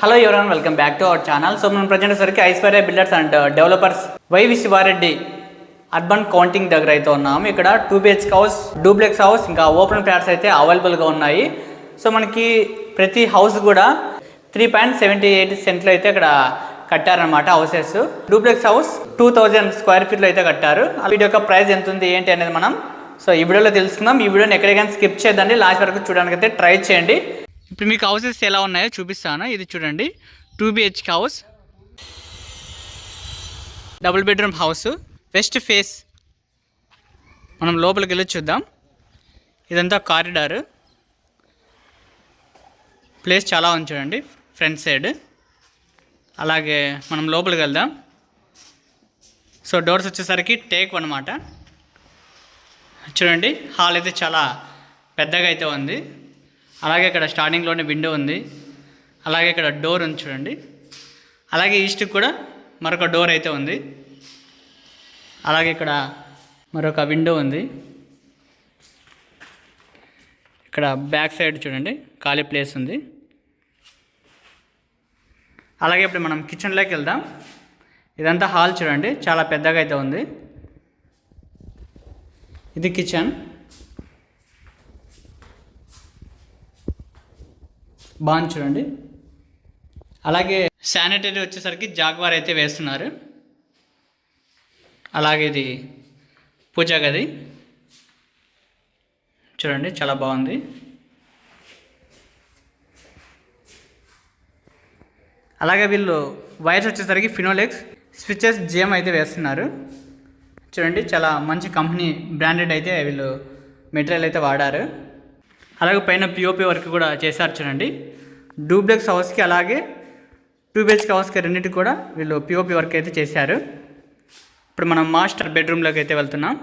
Hello ఎవరైనా welcome back to our channel so మనం present సరికి Aishwarya builders and developers Y Sivareddy urban counting దగ్గర అయితే ఉన్నాము. ఇక్కడ two BH house duplex house ఇంకా ఓపెన్ ఫ్లాట్స్ అయితే అవైలబుల్గా ఉన్నాయి. సో మనకి ప్రతి హౌస్ కూడా త్రీ పాయింట్ సెవెంటీ ఎయిట్ సెంట్లు అయితే ఇక్కడ కట్టారనమాట houses duplex house two thousand square ఫీట్లో అయితే కట్టారు. ఆ వీటి యొక్క ప్రైస్ ఎంత ఉంది ఏంటి అనేది మనం సో ఈ వీడియోలో తెలుసుకుందాం. ఈ వీడియోని ఎక్కడికైనా స్కిప్ చేద్దండి లాస్ట్ వరకు చూడడానికి అయితే ట్రై చేయండి. ఇప్పుడు మీకు హౌసెస్ ఎలా ఉన్నాయో చూపిస్తాను. ఇది చూడండి. Two BHK house double bedroom house west face మనం లోపలికి వెళ్ళి చూద్దాం. ఇదంతా కారిడార్ ప్లేస్ చాలా ఉంది చూడండి. ఫ్రంట్ సైడ్ అలాగే మనం లోపలికి వెళ్దాం. సో డోర్స్ వచ్చేసరికి టేక్ అనమాట చూడండి. హాల్ అయితే చాలా పెద్దగా అయితే ఉంది. అలాగే ఇక్కడ స్టార్టింగ్లోనే విండో ఉంది. అలాగే ఇక్కడ డోర్ ఉంది చూడండి. అలాగే ఈస్ట్కి కూడా మరొక డోర్ అయితే ఉంది. అలాగే ఇక్కడ మరొక విండో ఉంది. ఇక్కడ బ్యాక్ సైడ్ చూడండి ఖాళీ ప్లేస్ ఉంది. అలాగే ఇప్పుడు మనం కిచెన్లోకి వెళ్దాం. ఇదంతా హాల్ చూడండి చాలా పెద్దగా అయితే ఉంది. ఇది కిచెన్. బాగుంది చూడండి. అలాగే శానిటరీ వచ్చేసరికి జాగ్వార్ అయితే వేస్తున్నారు. అలాగే ఇది పూజా గది. చూడండి చాలా బాగుంది. అలాగే వీళ్ళు వైర్స్ వచ్చేసరికి ఫినోలెక్స్ స్విచ్చెస్ జిఎం అయితే వేస్తున్నారు. చూడండి చాలా మంచి కంపెనీ బ్రాండెడ్ అయితే వీళ్ళు మెటీరియల్ అయితే వాడారు. అలాగే పైన పిఓపి వర్క్ కూడా చేశారు చూడండి. డూప్లెక్స్ హౌస్కి అలాగే టూ బిహెచ్కే హౌస్కి రెండింటికి కూడా వీళ్ళు పిఓపి వర్క్ అయితే చేశారు. ఇప్పుడు మనం మాస్టర్ బెడ్రూమ్లోకి అయితే వెళ్తున్నాం.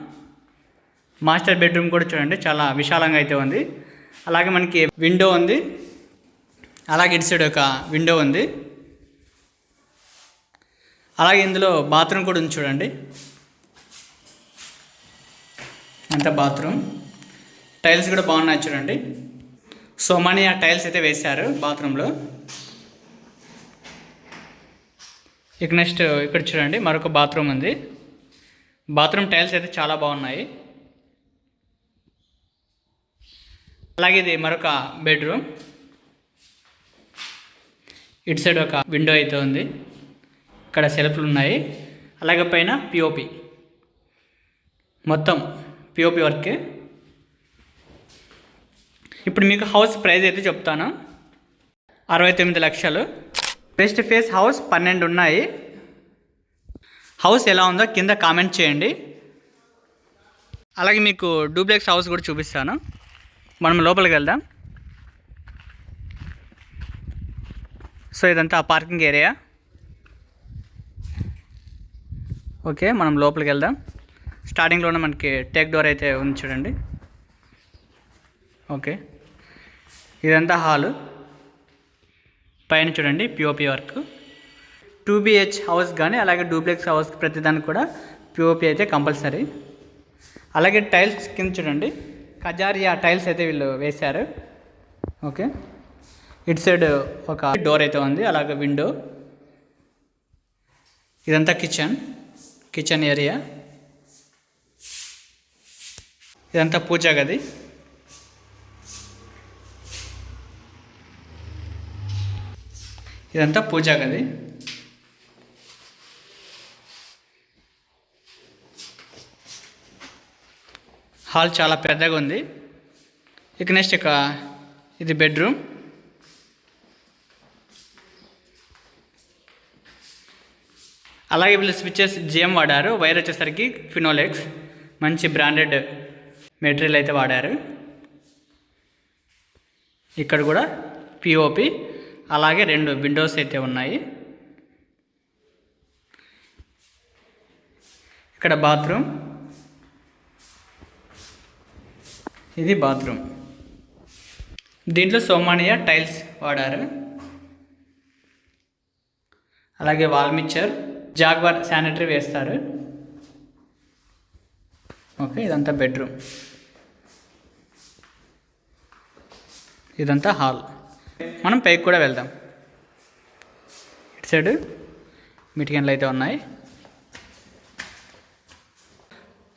మాస్టర్ బెడ్రూమ్ కూడా చూడండి చాలా విశాలంగా అయితే ఉంది. అలాగే మనకి విండో ఉంది. అలాగే ఇటు సైడ్ ఒక విండో ఉంది. అలాగే ఇందులో బాత్రూమ్ కూడా ఉంది చూడండి. అంత బాత్రూమ్? టైల్స్ కూడా బాగున్నాయి చూడండి. సోమానియా టైల్స్ అయితే వేశారు బాత్రూంలో. ఇక నెక్స్ట్ ఇక్కడ చూడండి మరొక బాత్రూమ్ ఉంది. బాత్రూమ్ టైల్స్ అయితే చాలా బాగున్నాయి. అలాగే ఇది మరొక బెడ్రూమ్. ఇటు సైడ్ ఒక విండో అయితే ఉంది. ఇక్కడ సెల్ఫ్లు ఉన్నాయి. అలాగే పైన పిఓపి మొత్తం పిఓపి వర్కే. ఇప్పుడు మీకు హౌస్ ప్రైస్ అయితే చెప్తాను. అరవై తొమ్మిది లక్షలు. వెస్ట్ ఫేస్ హౌస్ పన్నెండు ఉన్నాయి. హౌస్ ఎలా ఉందో కింద కామెంట్ చేయండి. అలాగే మీకు డూప్లెక్స్ హౌస్ కూడా చూపిస్తాను. మనం లోపలికి వెళ్దాం. సో ఇదంతా పార్కింగ్ ఏరియా. ఓకే మనం లోపలికి వెళ్దాం. స్టార్టింగ్లోనే మనకి టేక్ డోర్ అయితే ఉంది చూడండి. ఓకే. ఇదంతా హాలు. పైన చూడండి POP work two BHK house కానీ అలాగే డూప్లెక్స్ హౌస్ ప్రతిదానికి కూడా పిఓపి అయితే కంపల్సరీ. అలాగే టైల్స్ కింద చూడండి కజారియా టైల్స్ అయితే వీళ్ళు వేశారు. ఓకే. ఇటు సైడ్ ఒక డోర్ అయితే ఉంది అలాగే విండో. ఇదంతా కిచెన్ కిచెన్ ఏరియా. ఇదంతా పూజా గది. ఇదంతా పూజా గది. హాల్ చాలా పెద్దగా ఉంది. ఇక నెక్స్ట్ ఇక ఇది బెడ్రూమ్. అలాగే వీళ్ళు స్విచ్చెస్ జిఎం వాడారు. వైర్ వచ్చేసరికి ఫినోలెక్స్. మంచి బ్రాండెడ్ మెటీరియల్ అయితే వాడారు. ఇక్కడ కూడా పిఓపి అలాగే రెండు విండోస్ అయితే ఉన్నాయి. ఇక్కడ బాత్రూమ్. ఇది బాత్రూమ్. దీంట్లో సోమానియా టైల్స్ వాడారు. అలాగే వాల్ మిక్చర్ జాగ్వార్ శానిటరీ వేస్తారు. ఓకే ఇదంతా బెడ్రూమ్. ఇదంతా హాల్. మనం పైకి కూడా వెళ్దాం. సైడ్ మిటికెన్లు అయితే ఉన్నాయి.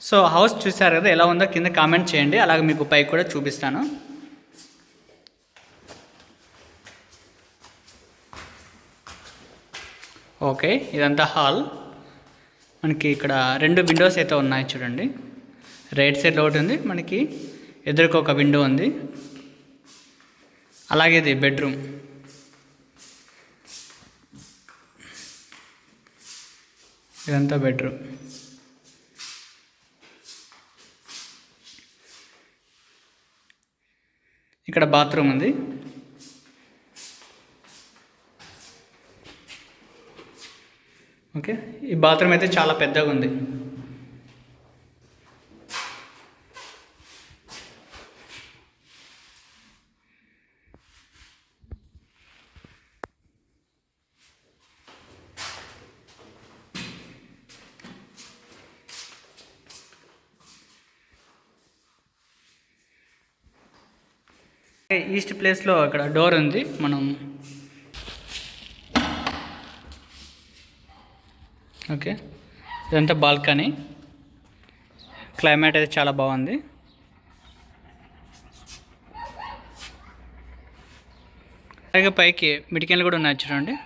సో హౌస్ చూసారు కదా ఎలా ఉందో కింద కామెంట్ చేయండి. అలాగే మీకు పైకి కూడా చూపిస్తాను. ఓకే ఇదంతా హాల్. మనకి ఇక్కడ రెండు విండోస్ అయితే ఉన్నాయి చూడండి. రైట్ సైడ్లో ఒకటి ఉంది మనకి ఎదురుకు ఒక విండో ఉంది. అలాగే ఇది బెడ్రూమ్. ఇదంతా బెడ్రూమ్. ఇక్కడ బాత్రూమ్ ఉంది. ఓకే. ఈ బాత్రూమ్ అయితే చాలా పెద్దగా ఉంది. ఈస్ట్ ప్లేస్లో ఇక్కడ డోర్ ఉంది. మనం ఓకే. ఇదంతా బాల్కనీ. క్లైమేట్ అయితే చాలా బాగుంది. అలాగే పైకి మిడికెన్లు కూడా ఉన్నాయి చూడండి.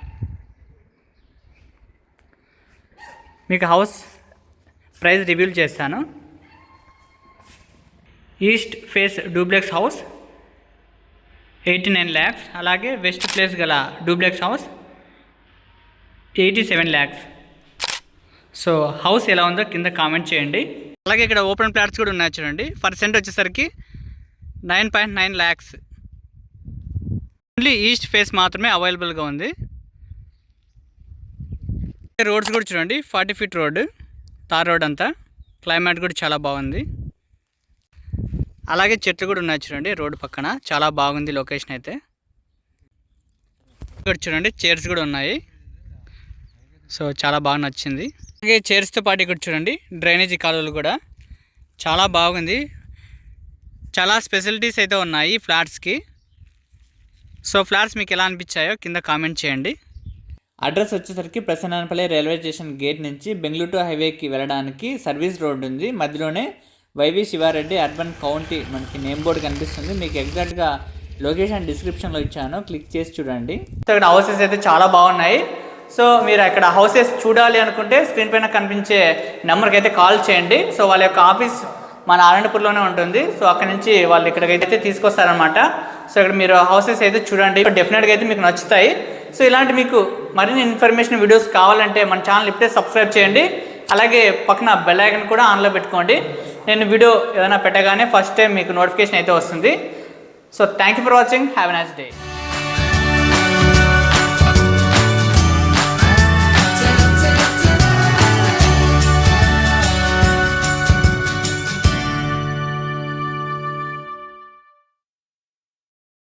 మీకు హౌస్ ప్రైస్ రివ్యూల్ చేస్తాను. East face duplex house. Eighty nine lakhs అలాగే వెస్ట్ ప్లేస్ గల duplex house eighty seven lakhs. So house ఎలా ఉందో కింద కామెంట్ చేయండి. అలాగే ఇక్కడ ఓపెన్ ప్లాట్స్ కూడా ఉన్నాయి చూడండి. పర్సెంట్ వచ్చేసరికి nine point nine lakhs. Only east face మాత్రమే అవైలబుల్గా ఉంది. రోడ్స్ కూడా చూడండి forty feet road tar road అంతా. క్లైమేట్ కూడా చాలా బాగుంది. అలాగే చెట్లు కూడా ఉన్నాయి చూడండి రోడ్డు పక్కన. చాలా బాగుంది లొకేషన్ అయితే. ఇక్కడ చూడండి చైర్స్ కూడా ఉన్నాయి. సో చాలా బాగా నచ్చింది. అలాగే చైర్స్తో పాటు ఇక్కడ చూడండి డ్రైనేజీ కాలువలు కూడా. చాలా బాగుంది. చాలా స్పెసిలిటీస్ అయితే ఉన్నాయి ఫ్లాట్స్కి. సో ఫ్లాట్స్ మీకు ఎలా అనిపించాయో కింద కామెంట్ చేయండి. అడ్రస్ వచ్చేసరికి ప్రసన్నపల్లి రైల్వే స్టేషన్ గేట్ నుంచి బెంగళూరు హైవేకి వెళ్ళడానికి సర్వీస్ రోడ్ ఉంది. మధ్యలోనే వైవి శివారెడ్డి అర్బన్ కౌంటీ మనకి నేమ్ బోర్డు కనిపిస్తుంది. మీకు ఎగ్జాక్ట్గా లొకేషన్ డిస్క్రిప్షన్లో ఇచ్చాను. క్లిక్ చేసి చూడండి. సో ఇక్కడ హౌసెస్ అయితే చాలా బాగున్నాయి. సో మీరు అక్కడ హౌసెస్ చూడాలి అనుకుంటే స్క్రీన్ పైన కనిపించే నెంబర్కి అయితే కాల్ చేయండి. సో వాళ్ళ యొక్క ఆఫీస్ మన ఆనందపూర్లోనే ఉంటుంది. సో అక్కడ నుంచి వాళ్ళు ఇక్కడికైతే తీసుకొస్తారనమాట సో ఇక్కడ మీరు హౌసెస్ అయితే చూడండి. డెఫినెట్గా అయితే మీకు నచ్చుతాయి. సో ఇలాంటి మీకు మరిన్ని ఇన్ఫర్మేషన్ వీడియోస్ కావాలంటే మన ఛానల్ ఇప్పుడే సబ్స్క్రైబ్ చేయండి. అలాగే పక్కన బెల్ ఐకన్ కూడా ఆన్లో పెట్టుకోండి. నేను వీడియో ఏదైనా పెట్టగానే ఫస్ట్ టైం మీకు నోటిఫికేషన్ అయితే వస్తుంది. So thank you for watching have a nice day